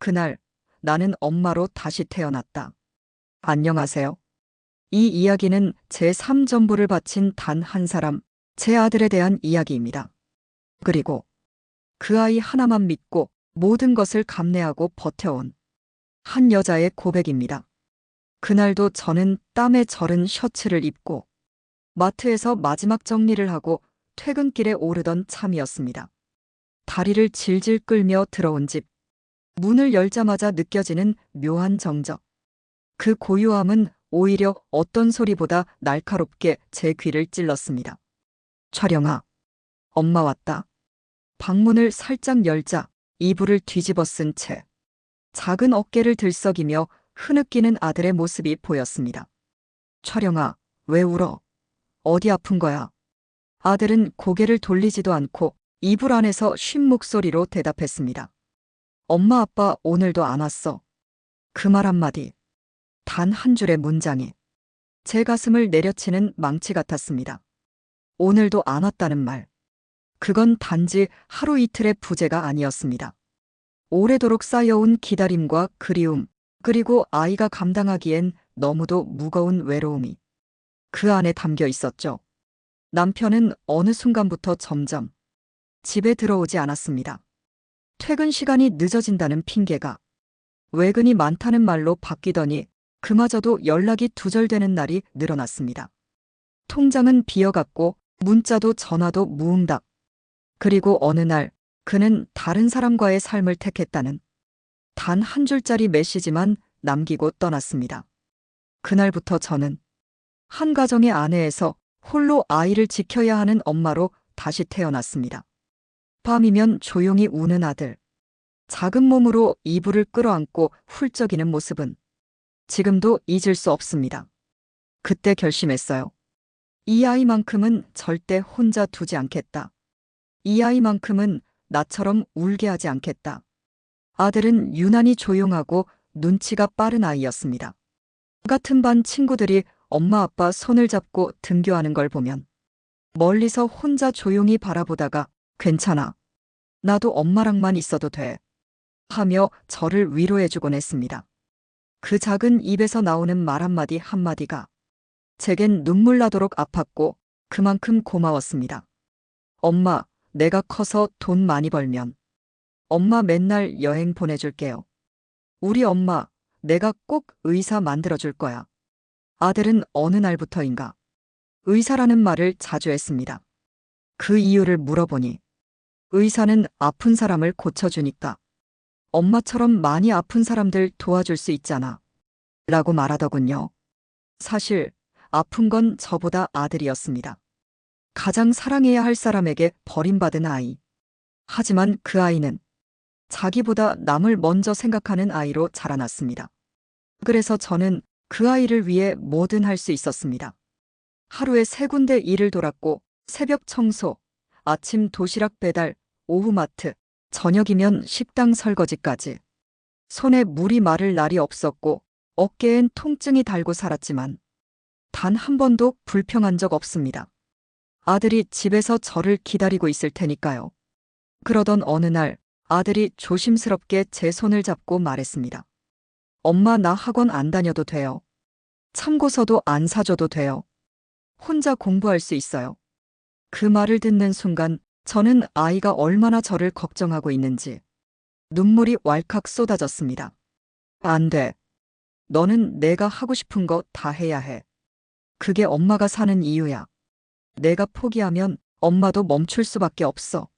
그날 나는 엄마로 다시 태어났다. 안녕하세요. 이 이야기는 제 3전부를 바친 단 한 사람, 제 아들에 대한 이야기입니다. 그리고 그 아이 하나만 믿고 모든 것을 감내하고 버텨온 한 여자의 고백입니다. 그날도 저는 땀에 절은 셔츠를 입고 마트에서 마지막 정리를 하고 퇴근길에 오르던 참이었습니다. 다리를 질질 끌며 들어온 집. 문을 열자마자 느껴지는 묘한 정적. 그 고요함은 오히려 어떤 소리보다 날카롭게 제 귀를 찔렀습니다. 촬영아. 엄마 왔다. 방문을 살짝 열자 이불을 뒤집어 쓴 채 작은 어깨를 들썩이며 흐느끼는 아들의 모습이 보였습니다. 촬영아, 왜 울어? 어디 아픈 거야? 아들은 고개를 돌리지도 않고 이불 안에서 쉰 목소리로 대답했습니다. 엄마 아빠 오늘도 안 왔어. 그 말 한마디. 단 한 줄의 문장이 제 가슴을 내려치는 망치 같았습니다. 오늘도 안 왔다는 말. 그건 단지 하루 이틀의 부재가 아니었습니다. 오래도록 쌓여온 기다림과 그리움, 그리고 아이가 감당하기엔 너무도 무거운 외로움이 그 안에 담겨 있었죠. 남편은 어느 순간부터 점점 집에 들어오지 않았습니다. 퇴근 시간이 늦어진다는 핑계가 외근이 많다는 말로 바뀌더니 그마저도 연락이 두절되는 날이 늘어났습니다. 통장은 비어갔고 문자도 전화도 무응답. 그리고 어느 날 그는 다른 사람과의 삶을 택했다는 단 한 줄짜리 메시지만 남기고 떠났습니다. 그날부터 저는 한 가정의 아내에서 홀로 아이를 지켜야 하는 엄마로 다시 태어났습니다. 밤이면 조용히 우는 아들. 작은 몸으로 이불을 끌어안고 훌쩍이는 모습은 지금도 잊을 수 없습니다. 그때 결심했어요. 이 아이만큼은 절대 혼자 두지 않겠다. 이 아이만큼은 나처럼 울게 하지 않겠다. 아들은 유난히 조용하고 눈치가 빠른 아이였습니다. 같은 반 친구들이 엄마 아빠 손을 잡고 등교하는 걸 보면 멀리서 혼자 조용히 바라보다가 괜찮아. 나도 엄마랑만 있어도 돼. 하며 저를 위로해주곤 했습니다. 그 작은 입에서 나오는 말 한마디 한마디가 제겐 눈물 나도록 아팠고 그만큼 고마웠습니다. 엄마, 내가 커서 돈 많이 벌면 엄마 맨날 여행 보내줄게요. 우리 엄마, 내가 꼭 의사 만들어줄 거야. 아들은 어느 날부터인가 의사라는 말을 자주 했습니다. 그 이유를 물어보니 의사는 아픈 사람을 고쳐주니까 엄마처럼 많이 아픈 사람들 도와줄 수 있잖아. 라고 말하더군요. 사실 아픈 건 저보다 아들이었습니다. 가장 사랑해야 할 사람에게 버림받은 아이. 하지만 그 아이는 자기보다 남을 먼저 생각하는 아이로 자라났습니다. 그래서 저는 그 아이를 위해 뭐든 할 수 있었습니다. 하루에 세 군데 일을 돌았고 새벽 청소, 아침 도시락 배달, 오후 마트, 저녁이면 식당 설거지까지. 손에 물이 마를 날이 없었고 어깨엔 통증이 달고 살았지만 단 한 번도 불평한 적 없습니다. 아들이 집에서 저를 기다리고 있을 테니까요. 그러던 어느 날 아들이 조심스럽게 제 손을 잡고 말했습니다. 엄마 나 학원 안 다녀도 돼요. 참고서도 안 사줘도 돼요. 혼자 공부할 수 있어요. 그 말을 듣는 순간 저는 아이가 얼마나 저를 걱정하고 있는지 눈물이 왈칵 쏟아졌습니다. 안 돼. 너는 내가 하고 싶은 거 다 해야 해. 그게 엄마가 사는 이유야. 내가 포기하면 엄마도 멈출 수밖에 없어.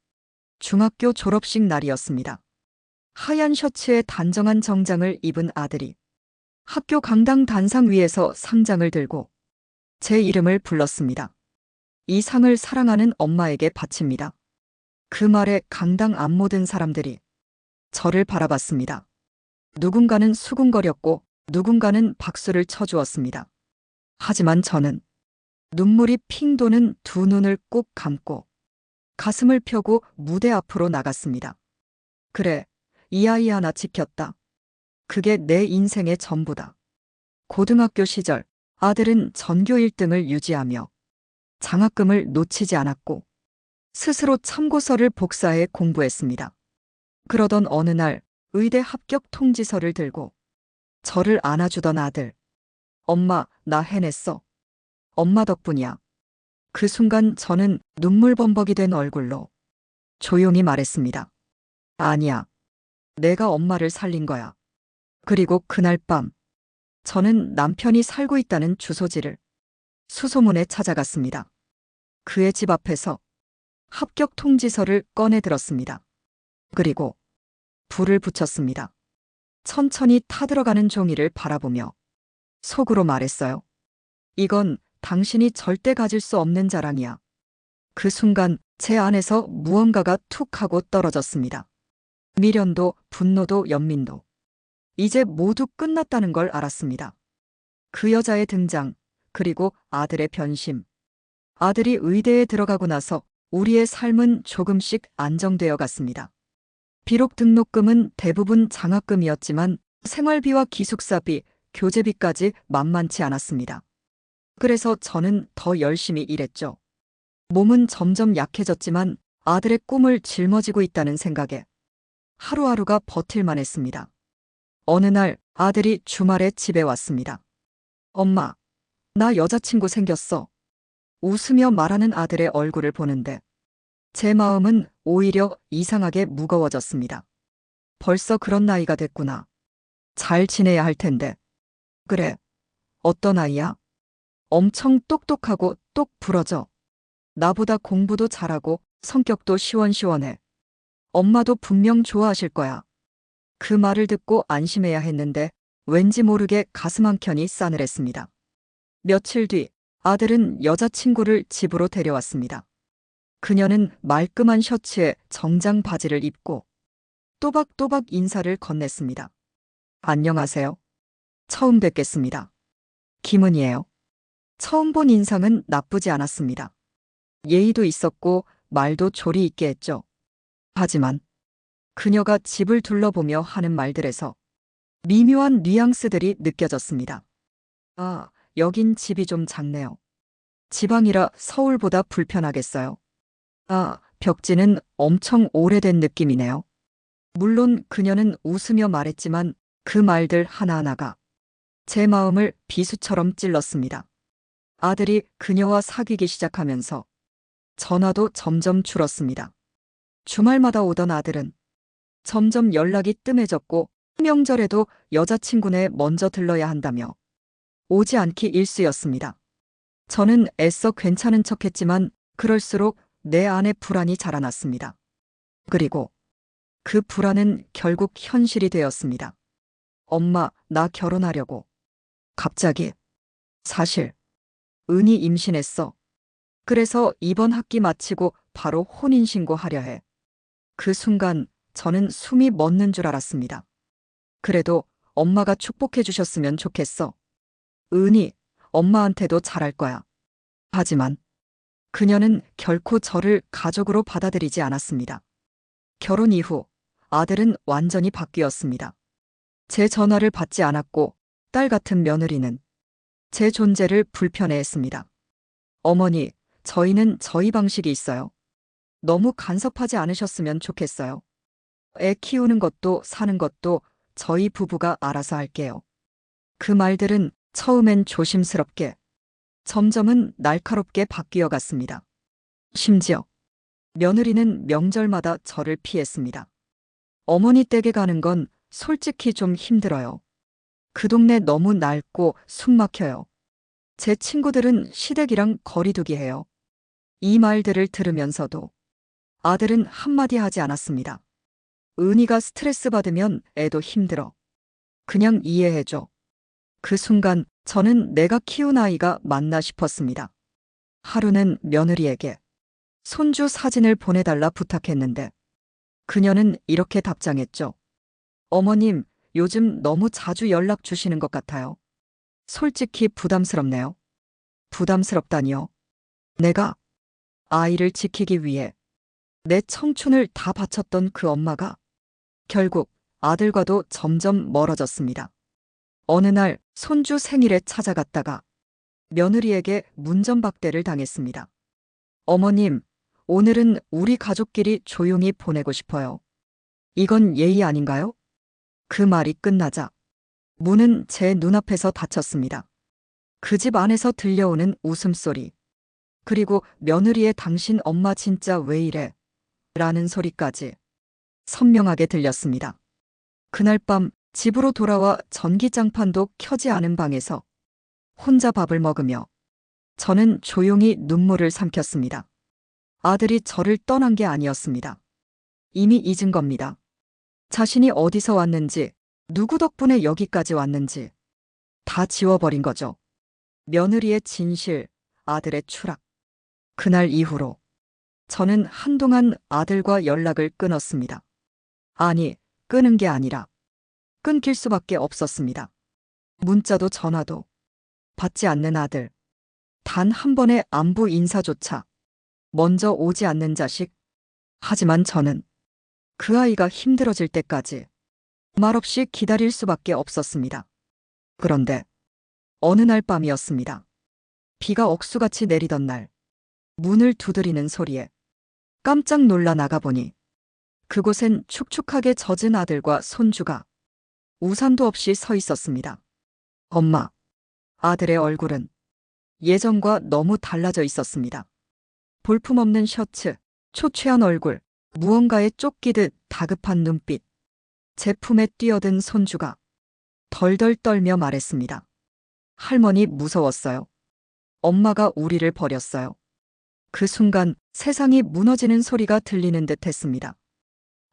중학교 졸업식 날이었습니다. 하얀 셔츠에 단정한 정장을 입은 아들이 학교 강당 단상 위에서 상장을 들고 제 이름을 불렀습니다. 이 상을 사랑하는 엄마에게 바칩니다. 그 말에 강당 앞 모든 사람들이 저를 바라봤습니다. 누군가는 수군거렸고 누군가는 박수를 쳐주었습니다. 하지만 저는 눈물이 핑 도는 두 눈을 꾹 감고 가슴을 펴고 무대 앞으로 나갔습니다. 그래, 이 아이 하나 지켰다. 그게 내 인생의 전부다. 고등학교 시절 아들은 전교 1등을 유지하며 장학금을 놓치지 않았고 스스로 참고서를 복사해 공부했습니다. 그러던 어느 날 의대 합격 통지서를 들고 저를 안아주던 아들. 엄마, 나 해냈어. 엄마 덕분이야. 그 순간 저는 눈물 범벅이 된 얼굴로 조용히 말했습니다. 아니야. 내가 엄마를 살린 거야. 그리고 그날 밤, 저는 남편이 살고 있다는 주소지를 수소문에 찾아갔습니다. 그의 집 앞에서 합격 통지서를 꺼내 들었습니다. 그리고 불을 붙였습니다. 천천히 타들어가는 종이를 바라보며 속으로 말했어요. 이건 당신이 절대 가질 수 없는 자랑이야. 그 순간 제 안에서 무언가가 툭 하고 떨어졌습니다. 미련도 분노도 연민도 이제 모두 끝났다는 걸 알았습니다. 그 여자의 등장, 그리고 아들의 변심. 아들이 의대에 들어가고 나서 우리의 삶은 조금씩 안정되어 갔습니다. 비록 등록금은 대부분 장학금이었지만 생활비와 기숙사비, 교재비까지 만만치 않았습니다. 그래서 저는 더 열심히 일했죠. 몸은 점점 약해졌지만 아들의 꿈을 짊어지고 있다는 생각에 하루하루가 버틸만 했습니다. 어느 날 아들이 주말에 집에 왔습니다. 엄마, 나 여자친구 생겼어. 웃으며 말하는 아들의 얼굴을 보는데 제 마음은 오히려 이상하게 무거워졌습니다. 벌써 그런 나이가 됐구나. 잘 지내야 할 텐데. 그래. 어떤 아이야? 엄청 똑똑하고 똑 부러져. 나보다 공부도 잘하고 성격도 시원시원해. 엄마도 분명 좋아하실 거야. 그 말을 듣고 안심해야 했는데 왠지 모르게 가슴 한 켠이 싸늘했습니다. 며칠 뒤 아들은 여자친구를 집으로 데려왔습니다. 그녀는 말끔한 셔츠에 정장 바지를 입고 또박또박 인사를 건넸습니다. 안녕하세요. 처음 뵙겠습니다. 김은이에요. 처음 본 인상은 나쁘지 않았습니다. 예의도 있었고 말도 조리 있게 했죠. 하지만 그녀가 집을 둘러보며 하는 말들에서 미묘한 뉘앙스들이 느껴졌습니다. 아, 여긴 집이 좀 작네요. 지방이라 서울보다 불편하겠어요. 아, 벽지는 엄청 오래된 느낌이네요. 물론 그녀는 웃으며 말했지만 그 말들 하나하나가 제 마음을 비수처럼 찔렀습니다. 아들이 그녀와 사귀기 시작하면서 전화도 점점 줄었습니다. 주말마다 오던 아들은 점점 연락이 뜸해졌고 명절에도 여자친구네 먼저 들러야 한다며 오지 않기 일쑤였습니다. 저는 애써 괜찮은 척 했지만 그럴수록 내 안에 불안이 자라났습니다. 그리고 그 불안은 결국 현실이 되었습니다. 엄마, 나 결혼하려고. 갑자기. 사실. 은이 임신했어. 그래서 이번 학기 마치고 바로 혼인신고 하려 해. 그 순간 저는 숨이 멎는 줄 알았습니다. 그래도 엄마가 축복해 주셨으면 좋겠어. 은이 엄마한테도 잘할 거야. 하지만 그녀는 결코 저를 가족으로 받아들이지 않았습니다. 결혼 이후 아들은 완전히 바뀌었습니다. 제 전화를 받지 않았고 딸 같은 며느리는 제 존재를 불편해했습니다. 어머니, 저희는 저희 방식이 있어요. 너무 간섭하지 않으셨으면 좋겠어요. 애 키우는 것도 사는 것도 저희 부부가 알아서 할게요. 그 말들은 처음엔 조심스럽게, 점점은 날카롭게 바뀌어 갔습니다. 심지어 며느리는 명절마다 저를 피했습니다. 어머니 댁에 가는 건 솔직히 좀 힘들어요. 그 동네 너무 낡고 숨 막혀요. 제 친구들은 시댁이랑 거리두기 해요. 이 말들을 들으면서도 아들은 한마디 하지 않았습니다. 은희가 스트레스 받으면 애도 힘들어. 그냥 이해해줘. 그 순간 저는 내가 키운 아이가 맞나 싶었습니다. 하루는 며느리에게 손주 사진을 보내달라 부탁했는데 그녀는 이렇게 답장했죠. 어머님, 요즘 너무 자주 연락 주시는 것 같아요. 솔직히 부담스럽네요. 부담스럽다니요. 내가 아이를 지키기 위해 내 청춘을 다 바쳤던 그 엄마가 결국 아들과도 점점 멀어졌습니다. 어느 날 손주 생일에 찾아갔다가 며느리에게 문전박대를 당했습니다. 어머님, 오늘은 우리 가족끼리 조용히 보내고 싶어요. 이건 예의 아닌가요? 그 말이 끝나자 문은 제 눈앞에서 닫혔습니다. 그 집 안에서 들려오는 웃음소리. 그리고 며느리의 당신 엄마 진짜 왜 이래? 라는 소리까지 선명하게 들렸습니다. 그날 밤 집으로 돌아와 전기장판도 켜지 않은 방에서 혼자 밥을 먹으며 저는 조용히 눈물을 삼켰습니다. 아들이 저를 떠난 게 아니었습니다. 이미 잊은 겁니다. 자신이 어디서 왔는지, 누구 덕분에 여기까지 왔는지 다 지워버린 거죠. 며느리의 진실, 아들의 추락. 그날 이후로 저는 한동안 아들과 연락을 끊었습니다. 아니, 끊은 게 아니라 끊길 수밖에 없었습니다. 문자도 전화도 받지 않는 아들. 단 한 번의 안부 인사조차 먼저 오지 않는 자식. 하지만 저는 그 아이가 힘들어질 때까지 말없이 기다릴 수밖에 없었습니다. 그런데 어느 날 밤이었습니다. 비가 억수같이 내리던 날, 문을 두드리는 소리에 깜짝 놀라 나가보니 그곳엔 축축하게 젖은 아들과 손주가 우산도 없이 서 있었습니다. 엄마, 아들의 얼굴은 예전과 너무 달라져 있었습니다. 볼품없는 셔츠, 초췌한 얼굴, 무언가에 쫓기듯 다급한 눈빛, 제품에 뛰어든 손주가 덜덜 떨며 말했습니다. 할머니 무서웠어요. 엄마가 우리를 버렸어요. 그 순간 세상이 무너지는 소리가 들리는 듯 했습니다.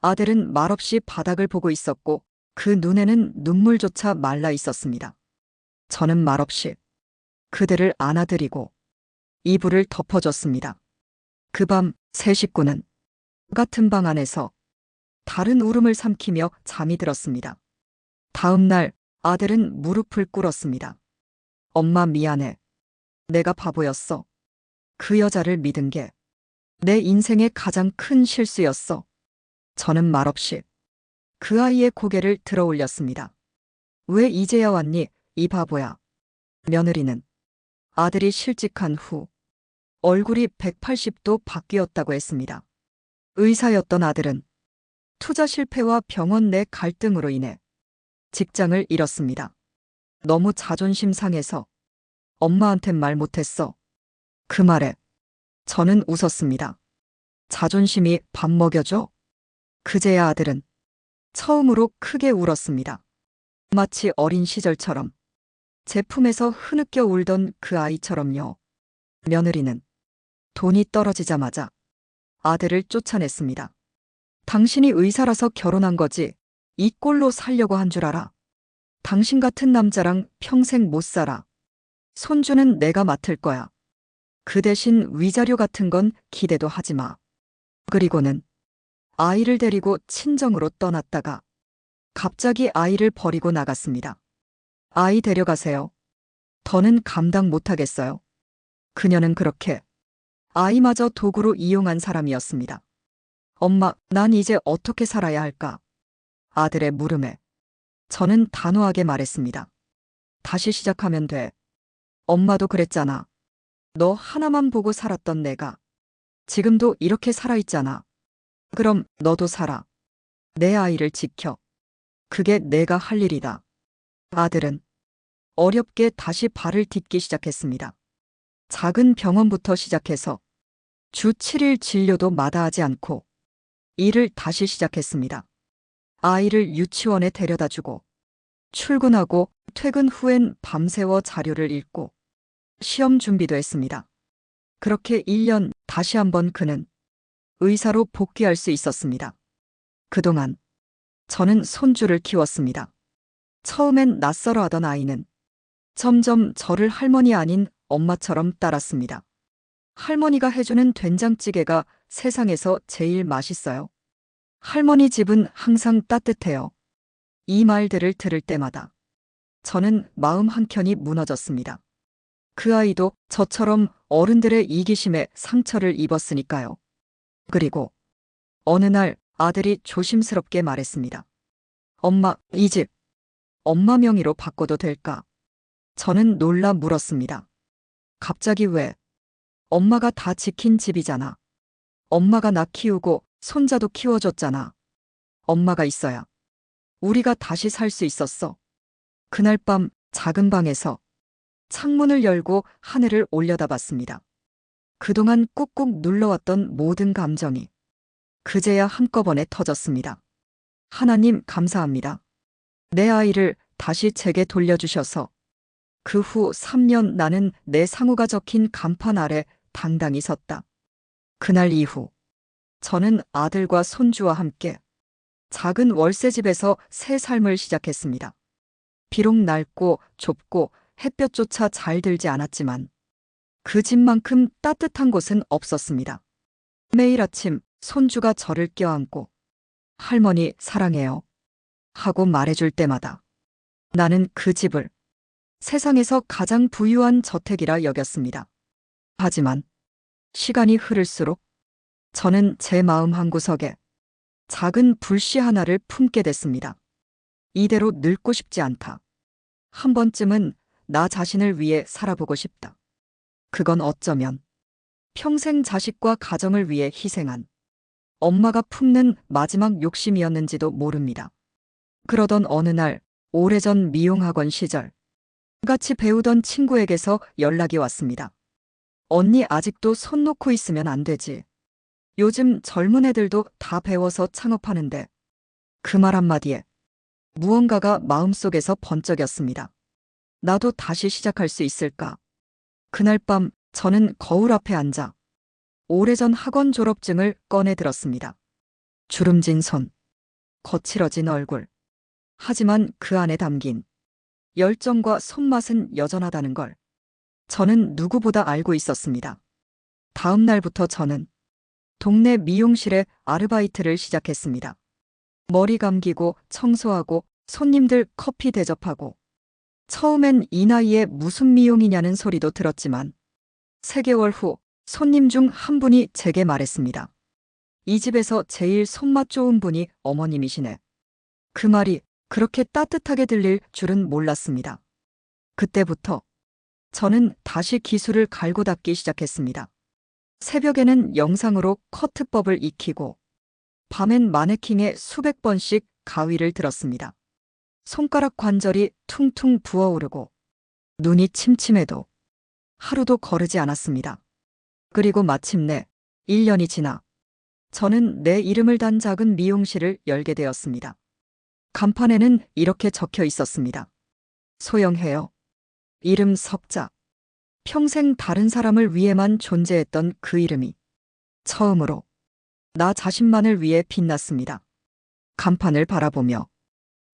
아들은 말없이 바닥을 보고 있었고 그 눈에는 눈물조차 말라 있었습니다. 저는 말없이 그들을 안아드리고 이불을 덮어줬습니다. 그 밤 세 식구는 같은 방 안에서 다른 울음을 삼키며 잠이 들었습니다. 다음 날 아들은 무릎을 꿇었습니다. 엄마 미안해. 내가 바보였어. 그 여자를 믿은 게 내 인생의 가장 큰 실수였어. 저는 말없이 그 아이의 고개를 들어 올렸습니다. 왜 이제야 왔니, 이 바보야. 며느리는 아들이 실직한 후 얼굴이 180도 바뀌었다고 했습니다. 의사였던 아들은 투자 실패와 병원 내 갈등으로 인해 직장을 잃었습니다. 너무 자존심 상해서 엄마한텐 말 못했어. 그 말에 저는 웃었습니다. 자존심이 밥 먹여줘? 그제야 아들은 처음으로 크게 울었습니다. 마치 어린 시절처럼 제품에서 흐느껴 울던 그 아이처럼요. 며느리는 돈이 떨어지자마자 아들을 쫓아냈습니다. 당신이 의사라서 결혼한 거지. 이 꼴로 살려고 한 줄 알아. 당신 같은 남자랑 평생 못 살아. 손주는 내가 맡을 거야. 그 대신 위자료 같은 건 기대도 하지 마. 그리고는 아이를 데리고 친정으로 떠났다가 갑자기 아이를 버리고 나갔습니다. 아이 데려가세요. 더는 감당 못하겠어요. 그녀는 그렇게 아이마저 도구로 이용한 사람이었습니다. 엄마, 난 이제 어떻게 살아야 할까? 아들의 물음에 저는 단호하게 말했습니다. 다시 시작하면 돼. 엄마도 그랬잖아. 너 하나만 보고 살았던 내가 지금도 이렇게 살아있잖아. 그럼 너도 살아. 내 아이를 지켜. 그게 내가 할 일이다. 아들은 어렵게 다시 발을 딛기 시작했습니다. 작은 병원부터 시작해서 주 7일 진료도 마다하지 않고 일을 다시 시작했습니다. 아이를 유치원에 데려다 주고 출근하고 퇴근 후엔 밤새워 자료를 읽고 시험 준비도 했습니다. 그렇게 1년 다시 한번 그는 의사로 복귀할 수 있었습니다. 그동안 저는 손주를 키웠습니다. 처음엔 낯설어 하던 아이는 점점 저를 할머니 아닌 엄마처럼 따랐습니다. 할머니가 해주는 된장찌개가 세상에서 제일 맛있어요. 할머니 집은 항상 따뜻해요. 이 말들을 들을 때마다 저는 마음 한켠이 무너졌습니다. 그 아이도 저처럼 어른들의 이기심에 상처를 입었으니까요. 그리고 어느 날 아들이 조심스럽게 말했습니다. 엄마, 이 집 엄마 명의로 바꿔도 될까? 저는 놀라 물었습니다. 갑자기 왜? 엄마가 다 지킨 집이잖아. 엄마가 나 키우고 손자도 키워줬잖아. 엄마가 있어야 우리가 다시 살 수 있었어. 그날 밤 작은 방에서 창문을 열고 하늘을 올려다봤습니다. 그동안 꾹꾹 눌러왔던 모든 감정이 그제야 한꺼번에 터졌습니다. 하나님 감사합니다. 내 아이를 다시 제게 돌려주셔서 그 후 3년 나는 내 상호가 적힌 간판 아래 당당히 섰다. 그날 이후 저는 아들과 손주와 함께 작은 월세집에서 새 삶을 시작했습니다. 비록 낡고 좁고 햇볕조차 잘 들지 않았지만 그 집만큼 따뜻한 곳은 없었습니다. 매일 아침 손주가 저를 껴안고 할머니 사랑해요 하고 말해줄 때마다 나는 그 집을 세상에서 가장 부유한 저택이라 여겼습니다. 하지만 시간이 흐를수록 저는 제 마음 한구석에 작은 불씨 하나를 품게 됐습니다. 이대로 늙고 싶지 않다. 한 번쯤은 나 자신을 위해 살아보고 싶다. 그건 어쩌면 평생 자식과 가정을 위해 희생한 엄마가 품는 마지막 욕심이었는지도 모릅니다. 그러던 어느 날 오래전 미용학원 시절 같이 배우던 친구에게서 연락이 왔습니다. 언니 아직도 손 놓고 있으면 안 되지. 요즘 젊은 애들도 다 배워서 창업하는데 그 말 한마디에 무언가가 마음속에서 번쩍였습니다. 나도 다시 시작할 수 있을까? 그날 밤 저는 거울 앞에 앉아 오래전 학원 졸업증을 꺼내 들었습니다. 주름진 손, 거칠어진 얼굴. 하지만 그 안에 담긴 열정과 손맛은 여전하다는 걸 저는 누구보다 알고 있었습니다. 다음 날부터 저는 동네 미용실에 아르바이트를 시작했습니다. 머리 감기고 청소하고 손님들 커피 대접하고 처음엔 이 나이에 무슨 미용이냐는 소리도 들었지만 3개월 후 손님 중 한 분이 제게 말했습니다. 이 집에서 제일 손맛 좋은 분이 어머님이시네. 그 말이 그렇게 따뜻하게 들릴 줄은 몰랐습니다. 그때부터 저는 다시 기술을 갈고 닦기 시작했습니다. 새벽에는 영상으로 커트법을 익히고 밤엔 마네킹에 수백 번씩 가위를 들었습니다. 손가락 관절이 퉁퉁 부어오르고 눈이 침침해도 하루도 거르지 않았습니다. 그리고 마침내 1년이 지나 저는 내 이름을 단 작은 미용실을 열게 되었습니다. 간판에는 이렇게 적혀 있었습니다. 소영해요. 이름 석자. 평생 다른 사람을 위해만 존재했던 그 이름이 처음으로 나 자신만을 위해 빛났습니다. 간판을 바라보며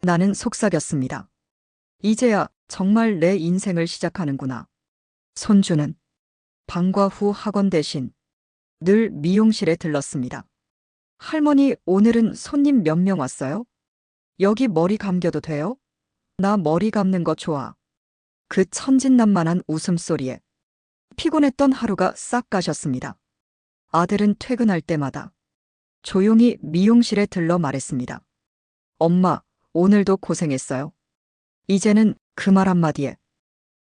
나는 속삭였습니다. 이제야 정말 내 인생을 시작하는구나. 손주는 방과 후 학원 대신 늘 미용실에 들렀습니다. 할머니, 오늘은 손님 몇 명 왔어요? 여기 머리 감겨도 돼요? 나 머리 감는 거 좋아. 그 천진난만한 웃음소리에 피곤했던 하루가 싹 가셨습니다. 아들은 퇴근할 때마다 조용히 미용실에 들러 말했습니다. 엄마, 오늘도 고생했어요. 이제는 그 말 한마디에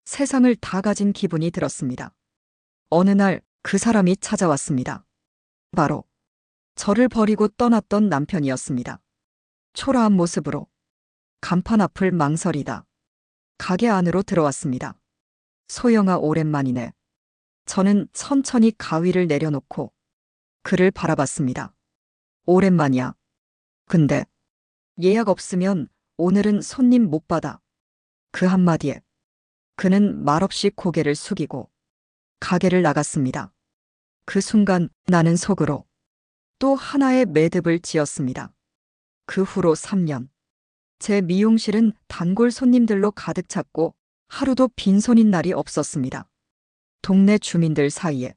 세상을 다 가진 기분이 들었습니다. 어느 날 그 사람이 찾아왔습니다. 바로 저를 버리고 떠났던 남편이었습니다. 초라한 모습으로 간판 앞을 망설이다 가게 안으로 들어왔습니다. 소영아 오랜만이네. 저는 천천히 가위를 내려놓고 그를 바라봤습니다. 오랜만이야. 근데 예약 없으면 오늘은 손님 못 받아. 그 한마디에 그는 말없이 고개를 숙이고 가게를 나갔습니다. 그 순간 나는 속으로 또 하나의 매듭을 지었습니다. 그 후로 3년. 제 미용실은 단골 손님들로 가득 찼고 하루도 빈손인 날이 없었습니다. 동네 주민들 사이에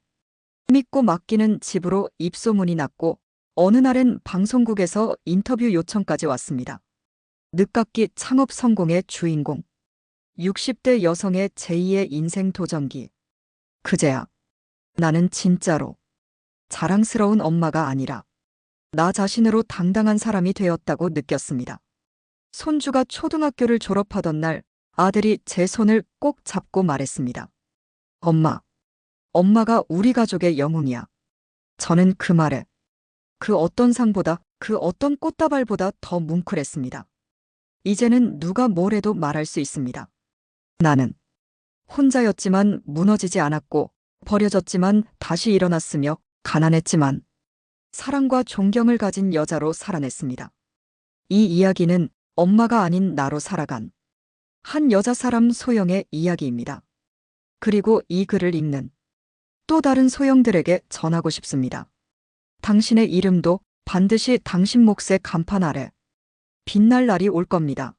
믿고 맡기는 집으로 입소문이 났고 어느 날엔 방송국에서 인터뷰 요청까지 왔습니다. 늦깎이 창업 성공의 주인공. 60대 여성의 제2의 인생 도전기. 그제야 나는 진짜로 자랑스러운 엄마가 아니라 나 자신으로 당당한 사람이 되었다고 느꼈습니다. 손주가 초등학교를 졸업하던 날 아들이 제 손을 꼭 잡고 말했습니다. 엄마, 엄마가 우리 가족의 영웅이야. 저는 그 말에 그 어떤 상보다 그 어떤 꽃다발보다 더 뭉클했습니다. 이제는 누가 뭐래도 말할 수 있습니다. 나는 혼자였지만 무너지지 않았고 버려졌지만 다시 일어났으며 가난했지만 사랑과 존경을 가진 여자로 살아냈습니다. 이 이야기는 엄마가 아닌 나로 살아간 한 여자 사람 소영의 이야기입니다. 그리고 이 글을 읽는 또 다른 소영들에게 전하고 싶습니다. 당신의 이름도 반드시 당신 몫의 간판 아래 빛날 날이 올 겁니다.